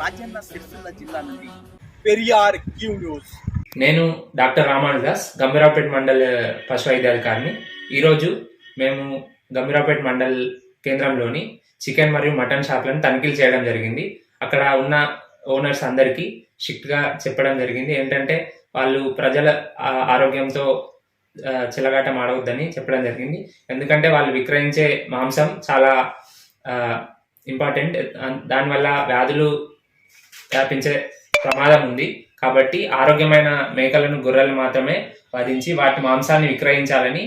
రాజన్న సిరిసిల్ల జిల్లా నుండి Periyar Q news. నేను డాక్టర్ రామానుదాస్ గంభీరావుపేట మండల్ పశు వైద్యాధికారిని ఈరోజు మేము గంభీరావుపేట మండల్ కేంద్రంలోని చికెన్ మరియు మటన్ షాప్లను తనిఖీలు చేయడం జరిగింది. అక్కడ ఉన్న ఓనర్స్ అందరికీ స్ట్రిక్ట్గా చెప్పడం జరిగింది. ఏంటంటే వాళ్ళు ప్రజల ఆరోగ్యంతో చిలగాటం ఆడవద్దని చెప్పడం జరిగింది. ఎందుకంటే వాళ్ళు విక్రయించే మాంసం చాలా ఇంపార్టెంట్ దానివల్ల వ్యాధులు వ్యాపించే ప్రమాదం ఉంది. కాబట్టి ఆరోగ్యమైన మేకలను గొర్రెలు మాత్రమే వధించి వాటి మాంసాన్ని విక్రయించాలని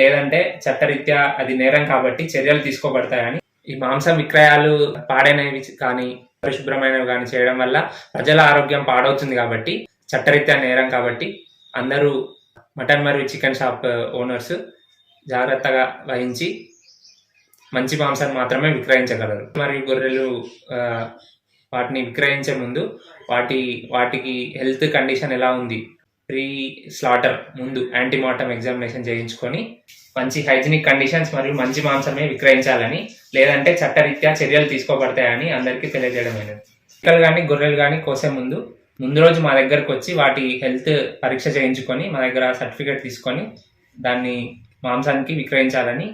లేదంటే చట్టరీత్యా అది నేరం కాబట్టి చర్యలు తీసుకోబడతాయని ఈ మాంసం విక్రయాలు పాడైనవి కానీ పరిశుభ్రమైనవి కానీ చేయడం వల్ల ప్రజల ఆరోగ్యం పాడవుతుంది కాబట్టి చట్టరీత్యా నేరం కాబట్టి అందరూ మటన్ మరియు చికెన్ షాప్ ఓనర్స్ జాగ్రత్తగా వహించి మంచి మాంసాన్ని మాత్రమే విక్రయించగలరు. మరియు గొర్రెలు వాటిని విక్రయించే ముందు వాటి వాటికి హెల్త్ కండిషన్ ఎలా ఉంది? ప్రీ స్లాటర్ ముందు యాంటీమార్టం ఎగ్జామినేషన్ చేయించుకొని మంచి హైజీనిక్ కండిషన్స్ మరియు మంచి మాంసమే విక్రయించాలని లేదంటే చట్టరీత్యా చర్యలు తీసుకోబడతాయని అందరికీ తెలియజేయడమైనది కుక్కలు కానీ గొర్రెలు కానీ కోసే ముందు ముందు రోజు మా దగ్గరకు వచ్చి వాటి హెల్త్ పరీక్ష చేయించుకొని మా దగ్గర సర్టిఫికేట్ తీసుకొని దాన్ని మాంసానికి విక్రయించాలని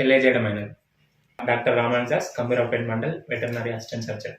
తెలియజేయడమైనది doctor Ramanujas Kambirapet mandal veterinary assistant surgeon.